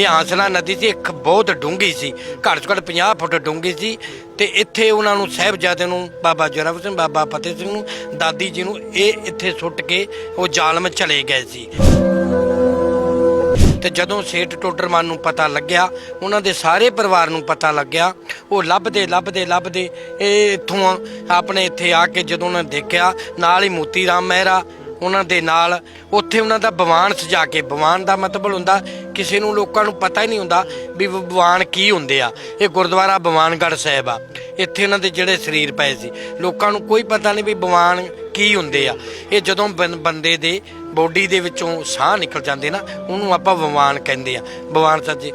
ਇਹ ਹਾਂਸਲਾ ਨਦੀ ਸੀ, ਇੱਕ ਬਹੁਤ ਡੂੰਘੀ ਸੀ। ਘੱਟ ਤੋਂ ਘੱਟ 50 ਫੁੱਟ ਡੂੰਘੀ ਸੀ। ਤੇ ਇੱਥੇ ਉਹਨਾਂ ਨੂੰ ਸਾਹਿਬਜ਼ਾਦੇ ਨੂੰ, ਬਾਬਾ ਜੋਰਾਵਰ ਸਿੰਘ, ਬਾਬਾ ਫਤਿਹ ਸਿੰਘ ਨੂੰ, ਦਾਦੀ ਜੀ ਨੂੰ ਇਹ ਇੱਥੇ ਸੁੱਟ ਕੇ ਉਹ ਜ਼ਾਲਮ ਚਲੇ ਗਏ ਸੀ। ਤੇ ਜਦੋਂ ਸੇਠ ਟੋਡਰਮਨ ਨੂੰ ਪਤਾ ਲੱਗਿਆ, ਉਹਨਾਂ ਦੇ ਸਾਰੇ ਪਰਿਵਾਰ ਨੂੰ ਪਤਾ ਲੱਗਿਆ, ਉਹ ਲੱਭਦੇ ਲੱਭਦੇ ਲੱਭਦੇ ਇਹ ਇੱਥੋਂ ਆਪਣੇ ਇੱਥੇ ਆ ਕੇ ਜਦੋਂ ਉਹਨਾਂ ਨੇ ਦੇਖਿਆ, ਨਾਲ ਹੀ ਮੋਤੀ ਰਾਮ ਮਹਿਰਾ ਉਹਨਾਂ ਦੇ ਨਾਲ, ਉੱਥੇ ਉਹਨਾਂ ਦਾ ਬਵਾਨ ਸਜਾ ਕੇ, ਬਵਾਨ ਦਾ ਮਤਲਬ ਹੁੰਦਾ, ਕਿਸੇ ਨੂੰ ਲੋਕਾਂ ਨੂੰ ਪਤਾ ਹੀ ਨਹੀਂ ਹੁੰਦਾ ਵੀ ਬਵਾਨ ਕੀ ਹੁੰਦੇ ਆ। ਇਹ ਗੁਰਦੁਆਰਾ ਬਵਾਨਗੜ੍ਹ ਸਾਹਿਬ ਆ। ਇੱਥੇ ਉਹਨਾਂ ਦੇ ਜਿਹੜੇ ਸਰੀਰ ਪਏ ਸੀ। ਲੋਕਾਂ ਨੂੰ ਕੋਈ ਪਤਾ ਨਹੀਂ ਵੀ ਬਵਾਨ ਕੀ ਹੁੰਦੇ ਆ। ਇਹ ਜਦੋਂ ਬੰ- ਬੰਦੇ ਦੇ ਬੋਡੀ ਦੇ ਵਿੱਚੋਂ ਸਾਹ ਨਿਕਲ ਜਾਂਦੇ ਨਾ, ਉਹਨੂੰ ਆਪਾਂ ਬਵਾਨ ਕਹਿੰਦੇ ਆ। ਬਵਾਨ ਸੱਜੇ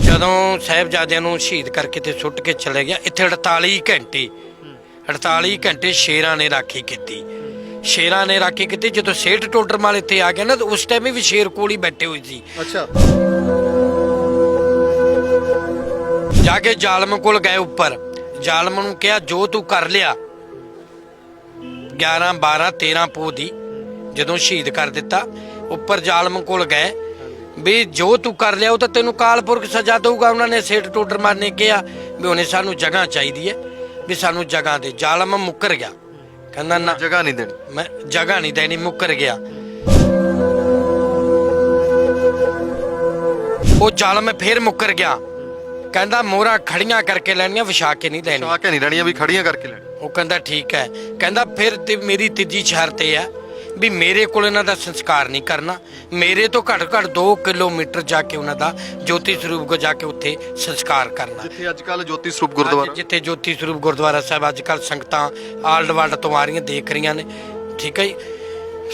ਜਦੋਂ ਸਾਹਿਬਜ਼ਾਦਿਆਂ ਨੂੰ ਸ਼ਹੀਦ ਕਰਕੇ ਤੇ ਸੁੱਟ ਕੇ ਚਲੇ ਗਿਆ, ਇੱਥੇ 48 ਘੰਟੇ 48 ਘੰਟੇ ਸ਼ੇਰਾਂ ਨੇ ਰਾਖੀ ਕੀਤੀ। ਸ਼ੇਰਾਂ ਨੇ ਰਾਖੀ ਕੀਤੀ ਜਦੋਂ ਸੇਠ ਟੋਡਰਮਲ ਇੱਥੇ ਆ ਗਿਆ ਨਾ ਤਾਂ ਉਸ ਟਾਈਮ ਵੀ ਸ਼ੇਰ ਕੋਲ ਹੀ ਬੈਠੇ ਹੋਏ ਸੀ। ਅੱਛਾ। ਜਾ ਕੇ ਜ਼ਾਲਮ ਕੋਲ ਗਏ ਉੱਪਰ। ਜ਼ਾਲਮ ਨੂੰ ਕਿਹਾ ਜੋ ਤੂੰ ਕਰ ਲਿਆ 11 12 13 ਪੋ ਦੀ। ਜਦੋਂ ਸ਼ਹੀਦ ਕਰ ਦਿੱਤਾ ਉੱਪਰ ਜ਼ਾਲਮ ਕੋਲ ਗਏ ਵੀ ਜੋ ਤੂੰ ਕਰ ਲਿਆ ਉਹ ਤਾਂ ਤੈਨੂੰ ਕਾਲਪੁਰਖ ਸਜ਼ਾ ਦਊਗਾ। ਉਹਨਾਂ ਨੇ ਸੇਠ ਟੋਡਰਮਾਨ ਨੇ ਕਿਹਾ ਵੀ ਉਹਨੇ ਸਾਨੂੰ ਜਗ੍ਹਾ ਚਾਹੀਦੀ ਹੈ। ਵੀ ਸਾਨੂੰ ਜਗ੍ਹਾ ਦੇ। ਜ਼ਾਲਮ ਮੁੱਕਰ ਗਿਆ। ਕਹਿੰਦਾ ਨਾ ਜਗ੍ਹਾ ਨਹੀਂ ਦੇਣੀ। ਮੈਂ ਜਗ੍ਹਾ ਨਹੀਂ ਦੇਣੀ ਮੁੱਕਰ ਗਿਆ। ਉਹ ਜ਼ਾਲਮ ਫੇਰ ਮੁੱਕਰ ਗਿਆ। ਕਹਿੰਦਾ ਮੋਹਰਾਂ ਖੜੀਆਂ ਕਰਕੇ ਲੈਣੀਆਂ ਵਿਛਾ ਕੇ ਨਹੀਂ ਲੈਣੀਆਂ। ਆ ਕੇ ਨਹੀਂ ਰਹਿਣੀਆਂ ਵੀ ਖੜੀਆਂ ਕਰਕੇ ਲੈਣੀ ਉਹ ਕਹਿੰਦਾ ਠੀਕ ਹੈ। ਕਹਿੰਦਾ ਫਿਰ ਤੇ ਮੇਰੀ ਤੀਜੀ ਸ਼ਰਤ ਇਹ ਹੈ। ਵੀ ਮੇਰੇ ਕੋਲ ਇਹਨਾਂ ਦਾ ਸੰਸਕਾਰ ਨਹੀਂ ਕਰਨਾ। ਮੇਰੇ ਤੋਂ ਘੱਟ ਘੱਟ 2 ਕਿਲੋਮੀਟਰ ਜਾ ਕੇ ਉਹਨਾਂ ਦਾ ਜੋਤੀ ਸਰੂਪ ਕੋ ਜਾ ਕੇ ਉੱਥੇ ਸੰਸਕਾਰ ਕਰਨਾ। ਜਿੱਥੇ ਅੱਜ ਕੱਲ ਜੋਤੀ ਸਰੂਪ ਗੁਰਦੁਆਰਾ। ਜਿੱਥੇ ਜੋਤੀ ਸਰੂਪ ਗੁਰਦੁਆਰਾ ਸਾਹਿਬ ਅੱਜ ਕੱਲ ਸੰਗਤਾਂ ਆਲਡ ਵਰਲਡ ਤੋਂ ਆ ਰਹੀਆਂ ਦੇਖ ਰਹੀਆਂ ਨੇ। ਠੀਕ ਹੈ ਜੀ?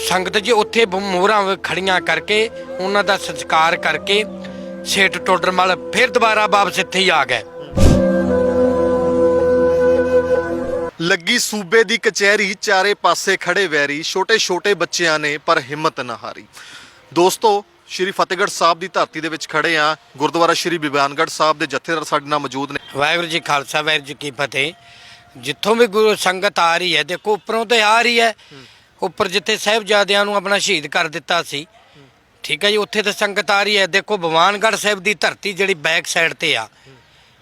ਸੰਗਤ ਜੀ ਉੱਥੇ ਮੋਹਰਾਂ ਖੜੀਆਂ ਕਰਕੇ ਉਹਨਾਂ ਦਾ ਸੰਸਕਾਰ ਕਰਕੇ ਸੇਠ ਟੋਡਰਮਲ ਫਿਰ ਦੁਬਾਰਾ ਵਾਪਸ ਇੱਥੇ ਹੀ ਆ ਗਏ। ਲੱਗੀ ਸੂਬੇ ਦੀ ਕਚਹਿਰੀ ਚਾਰੇ ਪਾਸੇ ਖੜੇ ਵੈਰੀ ਛੋਟੇ ਛੋਟੇ ਬੱਚਿਆਂ ਨੇ ਪਰ ਹਿੰਮਤ ਨਾ ਹਾਰੀ। ਦੋਸਤੋ, ਸ਼੍ਰੀ ਫਤਿਹਗੜ੍ਹ ਸਾਹਿਬ ਦੀ ਧਰਤੀ ਦੇ ਵਿੱਚ ਖੜੇ ਆ ਗੁਰਦੁਆਰਾ ਸ਼੍ਰੀ ਬਿਆਨਗੜ੍ਹ ਸਾਹਿਬ ਦੇ ਜਥੇਦਾਰ ਸਾਡੇ ਨਾਲ ਮੌਜੂਦ ਨੇ। ਵਾਹਿਗੁਰੂ ਜੀ ਖਾਲਸਾ, ਵਾਹਿਗੁਰੂ ਜੀ ਕੀ ਫਤਿਹ। ਜਿੱਥੋਂ ਵੀ ਗੁਰੂ ਸੰਗਤ ਆ ਰਹੀ ਹੈ, ਦੇਖੋ ਉੱਪਰੋਂ ਤੇ ਆ ਰਹੀ ਹੈ। ਉੱਪਰ ਜਿੱਥੇ ਸਾਹਿਬਜ਼ਾਦਿਆਂ ਨੂੰ ਆਪਣਾ ਸ਼ਹੀਦ ਕਰ ਦਿੱਤਾ ਸੀ। ਠੀਕ ਹੈ ਜੀ, ਉੱਥੇ ਤੇ ਸੰਗਤ ਆ ਰਹੀ ਹੈ। ਦੇਖੋ ਭਗਵਾਨਗੜ੍ਹ ਸਾਹਿਬ ਦੀ ਧਰਤੀ ਜਿਹੜੀ ਬੈਕ ਸਾਈਡ ਤੇ ਆ।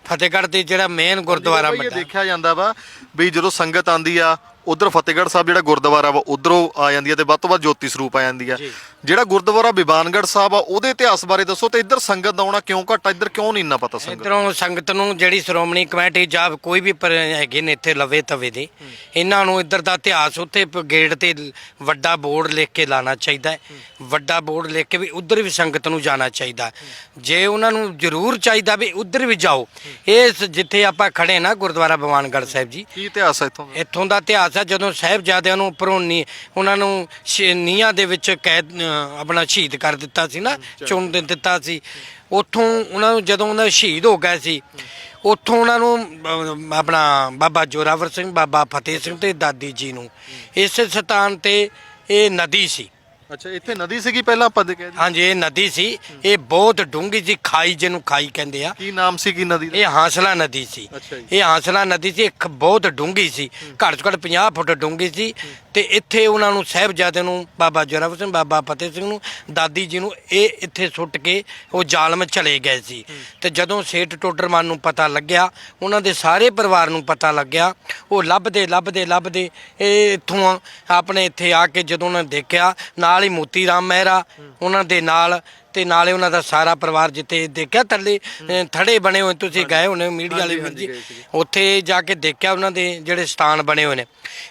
ਫਤਿਹਗੜ੍ਹ ਦੇ ਜਿਹੜਾ ਮੇਨ ਗੁਰਦੁਆਰਾ ਇਹ ਵੱਡਾ ਦੇਖਿਆ ਜਾਂਦਾ ਵਾ ਵੀ ਜਦੋਂ ਸੰਗਤ ਆਂਦੀ ਆ ਉਧਰ ਫਤਿਹਗੜ੍ਹ ਸਾਹਿਬ ਜਿਹੜਾ ਗੁਰਦੁਆਰਾ ਵਾ ਉਧਰੋਂ ਆ ਜਾਂਦੀ ਆ ਤੇ ਵੱਧ ਤੋਂ ਵੱਧ ਜੋਤੀ ਸਰੂਪ ਆ ਜਾਂਦੀ ਜੀ। ਜਿਹੜਾ ਗੁਰਦੁਆਰਾ ਬਿਬਾਨਗੜ੍ਹ ਸਾਹਿਬ ਆ ਉਹਦੇ ਇਤਿਹਾਸ ਬਾਰੇ ਦੱਸੋ ਤੇ ਇੱਧਰ ਸੰਗਤ ਦਾ ਆਉਣਾ ਕਿਉਂ ਘੱਟ ਇੱਧਰ ਕਿਉਂ ਨਹੀਂ ਇੰਨਾ ਪਤਾ ਸੰਗਤ? ਇਧਰੋਂ ਸੰਗਤ ਨੂੰ ਜਿਹੜੀ ਸ਼੍ਰੋਮਣੀ ਕਮੇਟੀ ਜਾਂ ਕੋਈ ਵੀ ਪਰ ਹੈਗੇ ਨੇ ਇੱਥੇ ਲਵੇ ਤਵੇ ਦੇ ਇਹਨਾਂ ਨੂੰ ਇੱਧਰ ਦਾ ਇਤਿਹਾਸ ਉੱਥੇ ਪ- ਗੇਟ ਤੇ ਲ- ਵੱਡਾ ਬੋਰਡ ਲਿਖ ਕੇ ਲਾਣਾ ਚਾਹੀਦਾ ਹੈ। ਵੱਡਾ ਬੋਰਡ ਲਿਖ ਕੇ ਵੀ ਉੱਧਰ ਵੀ ਸੰਗਤ ਨੂੰ ਜਾਣਾ ਚਾਹੀਦਾ ਹੈ। ਜੇ ਉਹਨਾਂ ਨੂੰ ਜ਼ਰੂਰ ਚਾਹੀਦਾ ਵੀ ਉੱਧਰ ਵੀ ਜਾਓ ਇਸ ਜਿੱਥੇ ਆਪਾਂ ਖੜੇ ਨਾ ਗੁਰਦੁਆਰਾ ਭਗਵਾਨਗੜ੍ਹ ਸਾਹਿਬ ਜੀ ਕੀ ਇਤਿਹਾਸ ਹੈ ਇੱਥੋਂ ਦਾ? ਇੱਥੋਂ ਦਾ ਇਤਿਹਾਸ ਹੈ ਜਦੋਂ ਸਾਹਿਬਜ਼ਾਦਿਆਂ ਨੂੰ ਉੱਪਰੋਂ ਨੀ ਉਹਨਾਂ ਨੂੰ ਸ਼ੇ- ਨੀਹਾਂ ਦੇ ਵਿੱਚ ਕੈਦ ਆਪਣਾ ਸ਼ਹੀਦ ਕਰ ਦਿੱਤਾ ਸੀ ਨਾ ਚੁਣ ਦੇ ਦਿੱਤਾ ਸੀ। ਉੱਥੋਂ ਉਹਨਾਂ ਨੂੰ ਜਦੋਂ ਉਹਨਾਂ ਸ਼ਹੀਦ ਹੋ ਗਏ ਸੀ ਉੱਥੋਂ ਉਹਨਾਂ ਨੂੰ ਆਪਣਾ ਬਾਬਾ ਜੋਰਾਵਰ ਸਿੰਘ ਬਾਬਾ ਫਤਿਹ ਸਿੰਘ ਤੇ ਦਾਦੀ ਜੀ ਨੂੰ। ਇਸ ਸਥਾਨ ਤੇ ਇਹ ਨਦੀ ਸੀ। ਅੱਛਾ ਇੱਥੇ ਨਦੀ ਸੀਗੀ ਪਹਿਲਾਂ ਆਪਾਂ ਦੇ ਕਹਿ ਦਈਏ। ਹਾਂਜੀ ਇਹ ਨਦੀ ਸੀ। ਇਹ ਬਹੁਤ ਡੂੰਘੀ ਸੀ ਖਾਈ ਜਿਹਨੂੰ ਖਾਈ ਕਹਿੰਦੇ ਆ। ਕੀ ਨਾਮ ਸੀ ਕੀ ਨਦੀ ਦਾ? ਇਹ ਹਾਂਸਲਾ ਨਦੀ ਸੀ। ਅੱਛਾ ਜੀ। ਇਹ ਹਾਂਸਲਾ ਨਦੀ ਸੀ ਇੱਕ ਬਹੁਤ ਡੂੰਘੀ ਸੀ। ਘੱਟ ਤੋਂ ਘੱਟ 50 ਫੁੱਟ ਡੂੰਘੀ ਸੀ। ਤੇ ਇੱਥੇ ਉਹਨਾਂ ਨੂੰ ਸਾਹਿਬਜ਼ਾਦੇ ਨੂੰ ਬਾਬਾ ਜੋਰਾਵਰ ਸਿੰਘ ਬਾਬਾ ਫਤਿਹ ਸਿੰਘ ਨੂੰ ਦਾਦੀ ਜੀ ਨੂੰ ਇਹ ਇੱਥੇ ਸੁੱਟ ਕੇ ਉਹ ਜ਼ਾਲਮ ਚਲੇ ਗਏ ਸੀ। ਤੇ ਜਦੋਂ ਸੇਠ ਟੋਡਰਮਨ ਨੂੰ ਪਤਾ ਲੱਗਿਆ ਉਹਨਾਂ ਦੇ ਸਾਰੇ ਪਰਿਵਾਰ ਨੂੰ ਪਤਾ ਲੱਗਿਆ ਉਹ ਲੱਭਦੇ ਲੱਭਦੇ ਲੱਭਦੇ ਇਹ ਇੱਥੋਂ ਆਪਣੇ ਇੱਥੇ ਆ ਕੇ ਜਦੋਂ ਉਹਨਾਂ ਨੇ ਦੇਖਿਆ ਨਾਲ ਹੀ ਮੋਤੀ ਰਾਮ ਮਹਿਰਾ ਉਹਨਾਂ ਦੇ ਨਾਲ ਤੇ ਨਾਲੇ ਉਹਨਾਂ ਦਾ ਸਾਰਾ ਪਰਿਵਾਰ ਜਿੱਥੇ ਦੇਖਿਆ ਥੱਲੇ ਥੜੇ ਬਣੇ ਹੋਏ ਤੁਸੀਂ ਗਏ ਹੋਣੇ ਮੀਡੀਆ ਵਾਲੇ ਵੀਰ ਜੀ। ਉੱਥੇ ਜਾ ਕੇ ਦੇਖਿਆ ਉਹਨਾਂ ਦੇ ਜਿਹੜੇ ਸਥਾਨ ਬਣੇ ਹੋਏ ਨੇ।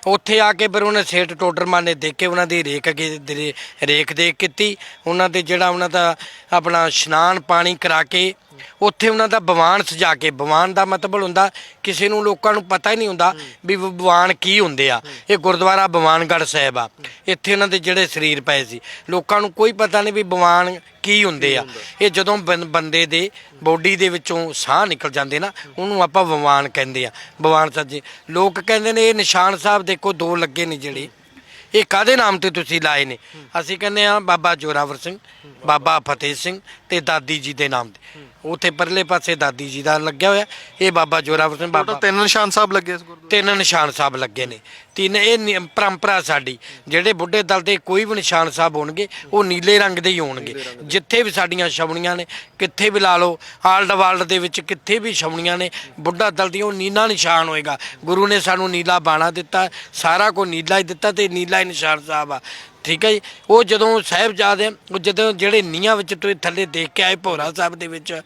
ਉੱਥੇ ਆ ਕੇ ਫਿਰ ਉਹਨੇ ਸੇਠ ਟੋਡਰਮਨ ਨੇ ਦੇਖੇ ਉਹਨਾਂ ਦੀ ਰੇਖ ਅਗੇ ਦੇ- ਰੇਖ ਦੇਖ ਕੀਤੀ। ਉਹਨਾਂ ਦੇ ਜਿਹੜਾ ਉਹਨਾਂ ਦਾ ਆਪਣਾ ਇਸ਼ਨਾਨ ਪਾਣੀ ਕਰਾ ਕੇ ਉੱਥੇ ਉਹਨਾਂ ਦਾ ਬਵਾਨ ਸਜਾ ਕੇ, ਬਵਾਨ ਦਾ ਮਤਲਬ ਹੁੰਦਾ, ਕਿਸੇ ਨੂੰ ਲੋਕਾਂ ਨੂੰ ਪਤਾ ਹੀ ਨਹੀਂ ਹੁੰਦਾ ਵੀ ਬਵਾਨ ਕੀ ਹੁੰਦੇ ਆ। ਇਹ ਗੁਰਦੁਆਰਾ ਬਵਾਨਗੜ੍ਹ ਸਾਹਿਬ ਆ। ਇੱਥੇ ਉਹਨਾਂ ਦੇ ਜਿਹੜੇ ਸਰੀਰ ਪਏ ਸੀ। ਲੋਕਾਂ ਨੂੰ ਕੋਈ ਪਤਾ ਨਹੀਂ ਵੀ ਬਵਾਨ ਕੀ ਹੁੰਦੇ ਆ। ਇਹ ਜਦੋਂ ਬੰ- ਬੰਦੇ ਦੇ ਬੋਡੀ ਦੇ ਵਿੱਚੋਂ ਸਾਹ ਨਿਕਲ ਜਾਂਦੇ ਨਾ, ਉਹਨੂੰ ਆਪਾਂ ਬਵਾਨ ਕਹਿੰਦੇ ਆ। ਬਵਾਨ ਸੱਜੇ। ਲੋਕ ਕਹਿੰਦੇ ਨੇ, ਇਹ ਨਿਸ਼ਾਨ ਸਾਹਿਬ ਦੇਖੋ, ਦੋ ਲੱਗੇ ਨੇ ਜਿਹੜੇ। ਇਹ ਕਾਦੇ ਨਾਮ ਤੇ ਤੁਸੀਂ ਲਾਏ ਨੇ? ਅਸੀਂ ਕਹਿੰਦੇ ਆ ਬਾਬਾ ਜੋਰਾਵਰ ਸਿੰਘ ਬਾਬਾ ਫਤਿਹ ਸਿੰਘ ਤੇ ਦਾਦੀ ਜੀ ਦੇ ਨਾਮ ਤੇ। ਉਥੇ ਪਰਲੇ ਪਾਸੇ ਦਾਦੀ ਜੀ ਦਾ ਲੱਗਿਆ ਹੋਇਆ। ਇਹ ਬਾਬਾ ਜੋਰਾਵਰ ਸਿੰਘ ਬਾਬਾ ਤਿੰਨ ਨਿਸ਼ਾਨ ਸਾਹਿਬ ਲੱਗੇ ਇਸ ਗੁਰਦੁਆਰੇ ਤਿੰਨ ਨਿਸ਼ਾਨ ਸਾਹਿਬ ਲੱਗੇ ਨੇ। ਤਿੰਨ ਇਹ ਨਿ- ਪਰੰਪਰਾ ਸਾਡੀ। ਜਿਹੜੇ ਬੁੱਢੇ ਦਲ ਦੇ ਕੋਈ ਵੀ ਨਿਸ਼ਾਨ ਸਾਹਿਬ ਹੋਣਗੇ ਉਹ ਨੀਲੇ ਰੰਗ ਦੇ ਹੀ ਹੋਣਗੇ। ਜਿੱਥੇ ਵੀ ਸਾਡੀਆਂ ਛਵਣੀਆਂ ਨੇ ਕਿੱਥੇ ਵੀ ਲਾ ਲਓ ਆਲਡ ਵਾਲਡ ਦੇ ਵਿੱਚ ਕਿੱਥੇ ਵੀ ਛਵਣੀਆਂ ਨੇ ਬੁੱਢਾ ਦਲ ਦੀ ਉਹ ਨੀਲਾ ਨਿਸ਼ਾਨ ਹੋਏਗਾ। ਗੁਰੂ ਨੇ ਸਾਨੂੰ ਨੀਲਾ ਬਾਣਾ ਦਿੱਤਾ ਸਾਰਾ ਕੋ ਨੀਲਾ ਹੀ ਦਿੱਤਾ ਤੇ ਨੀਲਾ ਹੀ ਨਿਸ਼ਾਨ ਸਾਹਿਬ ਆ। ਠੀਕ ਹੈ ਜੀ? ਉਹ ਜਦੋਂ ਸਾਹਿਬਜ਼ਾਦੇ ਉਹ ਜਦੋਂ ਜਿਹੜੇ ਨੀਹਾਂ ਵਿੱਚ ਤੁਸੀਂ ਥੱਲੇ ਦੇਖ ਕੇ ਆਏ ਭੋਰਾ ਸਾਹਿਬ ਦੇ ਵਿੱਚ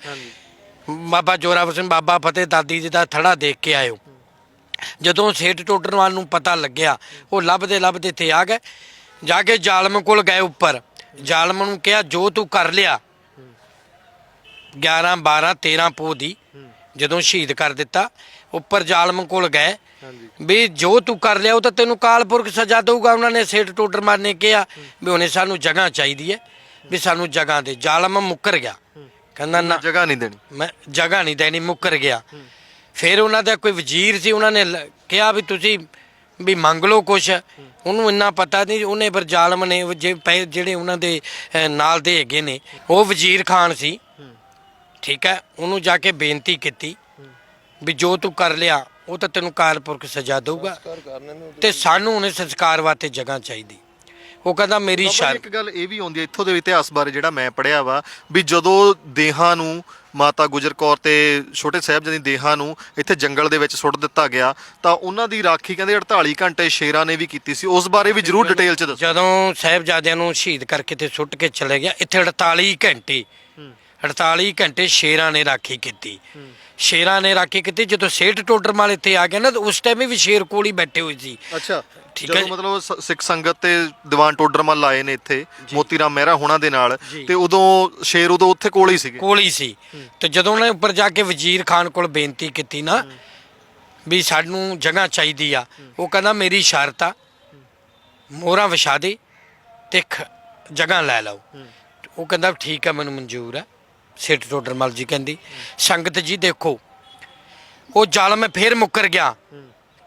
ਬਾਬਾ ਜੋਰਾਵਰ ਸਿੰਘ ਬਾਬਾ ਫਤਿਹ ਦਾਦੀ ਜੀ ਦਾ ਥੜਾ ਦੇਖ ਕੇ ਆਇਓ ਜਦੋਂ ਸੇਠ ਟੋਡਰ ਵਾਲ ਨੂੰ ਪਤਾ ਲੱਗਿਆ ਉਹ ਲੱਭਦੇ ਲੱਭਦੇ ਇੱਥੇ ਆ ਗਏ। ਜਾ ਕੇ ਜ਼ਾਲਮ ਕੋਲ ਗਏ ਉੱਪਰ। ਜ਼ਾਲਮ ਨੂੰ ਕਿਹਾ ਜੋ ਤੂੰ ਕਰ ਲਿਆ 11 12 13 ਪੋ ਦੀ ਜਦੋਂ ਸ਼ਹੀਦ ਕਰ ਦਿੱਤਾ ਉੱਪਰ ਜ਼ਾਲਮ ਕੋਲ ਗਏ। ਵੀ ਜੋ ਤੂੰ ਕਰ ਲਿਆ ਉਹ ਤਾਂ ਤੈਨੂੰ ਕਾਲਪੁਰਖ ਸਜ਼ਾ ਦਊਗਾ ਉਹਨਾਂ ਨੇ ਸੇਠ ਟੋਡਰ ਮਾਰ ਨੇ ਕਿਹਾ। ਵੀ ਉਹਨੇ ਸਾਨੂੰ ਜਗ੍ਹਾ ਚਾਹੀਦੀ ਹੈ ਵੀ ਸਾਨੂੰ ਜਗ੍ਹਾ ਦੇ। ਜ਼ਾਲਮ ਮੁੱਕਰ ਗਿਆ। ਕਹਿੰਦਾ ਨਾ ਜਗ੍ਹਾ ਨਹੀਂ ਦੇਣੀ। ਮੈਂ ਜਗ੍ਹਾ ਨਹੀਂ ਦੇਣੀ ਮੁੱਕਰ ਗਿਆ। ਫਿਰ ਉਹਨਾਂ ਦਾ ਕੋਈ ਵਜ਼ੀਰ ਸੀ ਉਹਨਾਂ ਨੇ ਲ- ਕਿਹਾ ਵੀ ਤੁਸੀਂ ਵੀ ਮੰਗ ਲਓ ਕੁਛ। ਉਹਨੂੰ ਇੰਨਾ ਪਤਾ ਨਹੀਂ ਉਹਨੇ ਪਰ ਜ਼ਾਲਮ ਨੇ ਉਹ ਜੇ ਪਏ ਜਿਹੜੇ ਉਹਨਾਂ ਦੇ ਅਹ, ਨਾਲ ਦੇ ਹੈਗੇ ਨੇ ਉਹ ਵਜ਼ੀਰ ਖਾਨ ਸੀ। ਠੀਕ ਹੈ ਉਹਨੂੰ ਜਾ ਕੇ ਬੇਨਤੀ ਕੀਤੀ ਵੀ ਜੋ ਤੂੰ ਕਰ ਲਿਆ ਉਹ ਤਾਂ ਤੈਨੂੰ ਕਾਲਪੁਰਖ ਸਜ਼ਾ ਦਊਗਾ। ਤੇ ਸਾਨੂੰ ਉਹਨੇ ਸੰਸਕਾਰ ਵਾਸਤੇ ਜਗ੍ਹਾ ਚਾਹੀਦੀ। ਉਹ ਕਹਿੰਦਾ ਮੇਰੀ ਬਾਬਾ ਜੀ, ਸ਼ਰਤ ਇੱਕ ਗੱਲ ਇਹ ਵੀ ਆਉਂਦੀ ਹੈ ਇੱਥੋਂ ਦੇ ਇਤਿਹਾਸ ਬਾਰੇ ਜਿਹੜਾ ਮੈਂ ਪੜਿਆ ਵਾ ਵੀ ਜਦੋਂ ਦੇਹਾਂ ਨੂੰ ਮਾਤਾ ਗੁਜਰ ਕੌਰ ਤੇ ਛੋਟੇ ਸਾਹਿਬਜ਼ਾਦੇ ਦੀ ਦੇਹਾਂ ਨੂੰ ਇੱਥੇ ਜੰਗਲ ਦੇ ਵਿੱਚ ਸੁੱਟ ਦਿੱਤਾ ਗਿਆ ਤਾਂ ਉਹਨਾਂ ਦੀ ਰਾਖੀ ਕਹਿੰਦੇ 48 ਘੰਟੇ ਸ਼ੇਰਾਂ ਨੇ ਵੀ ਕੀਤੀ ਸੀ। ਉਸ ਬਾਰੇ ਵੀ ਜਰੂਰ ਡਿਟੇਲ ਚ ਦੱਸੋ। ਜਦੋਂ ਸਾਹਿਬਜ਼ਾਦਿਆਂ ਨੂੰ ਸ਼ਹੀਦ ਕਰਕੇ ਤੇ ਸੁੱਟ ਕੇ ਚਲੇ ਗਿਆ ਇੱਥੇ 48 ਘੰਟੇ 48 ਘੰਟੇ ਸ਼ੇਰਾਂ ਨੇ ਰਾਖੀ ਕੀਤੀ। ਸ਼ੇਰਾਂ ਨੇ ਰਾਖੀ ਕੀਤੀ ਜਦੋਂ ਸੇਠ ਟੋਡਰ ਮਾਲ ਇੱਥੇ ਆ ਗਿਆ ਨਾ ਉਸ ਟਾਈਮ ਵੀ ਸ਼ੇਰ ਕੋਲ ਹੀ ਬੈਠੇ ਹੋਏ ਸੀ। ਅੱਛਾ। ਠੀਕ ਹੈ ਜਦੋਂ ਜੀ। ਮਤਲਬ ਸ- ਸਿੱਖ ਸੰਗਤ ਤੇ ਦੀਵਾਨ ਟੋਡਰਮਲ ਆਏ ਨੇ ਇੱਥੇ ਮੋਤੀ ਰਾਮ ਮਹਿਰਾ ਹੋਣਾ ਦੇ ਨਾਲ ਜੀ। ਤੇ ਉਦੋਂ ਸ਼ੇਰ ਉਦੋਂ ਉੱਥੇ ਕੋਲ ਹੀ ਸੀਗੇ। ਕੋਲ ਹੀ ਸੀ। ਤੇ ਜਦੋਂ ਉਹਨੇ ਉੱਪਰ ਜਾ ਕੇ ਵਜ਼ੀਰ ਖਾਨ ਕੋਲ ਬੇਨਤੀ ਕੀਤੀ ਨਾ ਵੀ ਸਾਨੂੰ ਜਗ੍ਹਾ ਚਾਹੀਦੀ ਆ। ਉਹ ਕਹਿੰਦਾ ਮੇਰੀ ਸ਼ਰਤ ਆ। ਮੋਹਰਾਂ ਵਿਛਾ ਦੇ ਤੇ ਖ- ਜਗ੍ਹਾ ਲੈ ਲਓ। ਉਹ ਕਹਿੰਦਾ ਠੀਕ ਆ ਮੈਨੂੰ ਮਨਜ਼ੂਰ ਆ। ਸੇਠ ਟੋਡਰਮਲ ਜੀ ਕਹਿੰਦੀ ਸੰਗਤ ਜੀ ਦੇਖੋ ਉਹ ਜ਼ਾਲਮ ਫੇਰ ਮੁੱਕਰ ਗਿਆ।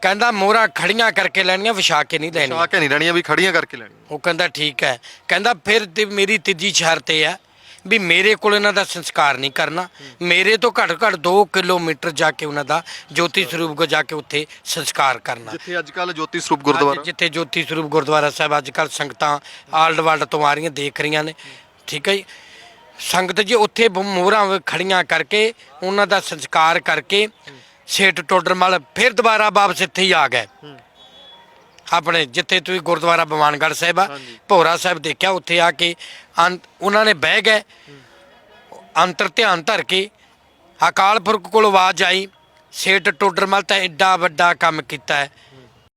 ਕਹਿੰਦਾ ਮੋਹਰਾਂ ਖੜੀਆਂ ਕਰਕੇ ਲੈਣੀਆਂ ਵਿਛਾ ਕੇ ਨਹੀਂ ਲੈਣੀਆਂ। ਆ ਕੇ ਨਹੀਂ ਰਹਿਣੀਆਂ ਵੀ ਖੜੀਆਂ ਕਰਕੇ ਲੈਣੀਆਂ। ਉਹ ਕਹਿੰਦਾ ਠੀਕ ਹੈ। ਕਹਿੰਦਾ ਫਿਰ ਤੇ ਮੇਰੀ ਤੀਜੀ ਸ਼ਰਤ ਇਹ ਹੈ ਵੀ ਮੇਰੇ ਕੋਲ ਇਹਨਾਂ ਦਾ ਸੰਸਕਾਰ ਨਹੀਂ ਕਰਨਾ। ਮੇਰੇ ਤੋਂ ਘੱਟ ਘੱਟ 2 ਕਿਲੋਮੀਟਰ ਜਾ ਕੇ ਉਹਨਾਂ ਦਾ ਜੋਤੀ ਸਰੂਪ ਕੋ ਜਾ ਕੇ ਉੱਥੇ ਸੰਸਕਾਰ ਕਰਨਾ। ਜਿੱਥੇ ਅੱਜ ਕੱਲ ਜੋਤੀ ਸਰੂਪ ਅੱਜ ਗੁਰਦੁਆਰਾ ਜਿੱਥੇ ਜੋਤੀ ਸਰੂਪ ਗੁਰਦੁਆਰਾ ਸਾਹਿਬ ਅੱਜ ਕੱਲ ਸੰਗਤਾਂ ਆਲਡ ਵਰਲਡ ਤੋਂ ਆ ਰਹੀਆਂ ਦੇਖ ਰਹੀਆਂ ਨੇ। ਠੀਕ ਹੈ ਜੀ? ਸੰਗਤ ਜੀ ਉੱਥੇ ਮੋਹਰਾਂ ਖੜੀਆਂ ਕਰਕੇ ਉਹਨਾਂ ਦਾ ਸੰਸਕਾਰ ਕਰਕੇ ਸੇਠ ਟੋਡਰਮਲ ਫਿਰ ਦੁਬਾਰਾ ਵਾਪਸ ਇੱਥੇ ਹੀ ਆ ਗਏ। ਆਪਣੇ ਜਿੱਥੇ ਤੁਸੀਂ ਗੁਰਦੁਆਰਾ ਬਵਾਨਗੜ੍ਹ ਸਾਹਿਬ ਆ ਭੋਰਾ ਸਾਹਿਬ ਦੇਖਿਆ ਉੱਥੇ ਆ ਕੇ ਉਹਨਾਂ ਨੇ ਬਹਿ ਗਏ। ਅੰਤਰ ਧਿਆਨ ਧਰ ਕੇ ਅਕਾਲ ਪੁਰਖ ਕੋਲ ਆਵਾਜ਼ ਆਈ ਸੇਠ ਟੋਡਰਮਲ ਤਾਂ ਐਡਾ ਵੱਡਾ ਕੰਮ ਕੀਤਾ ਹੈ।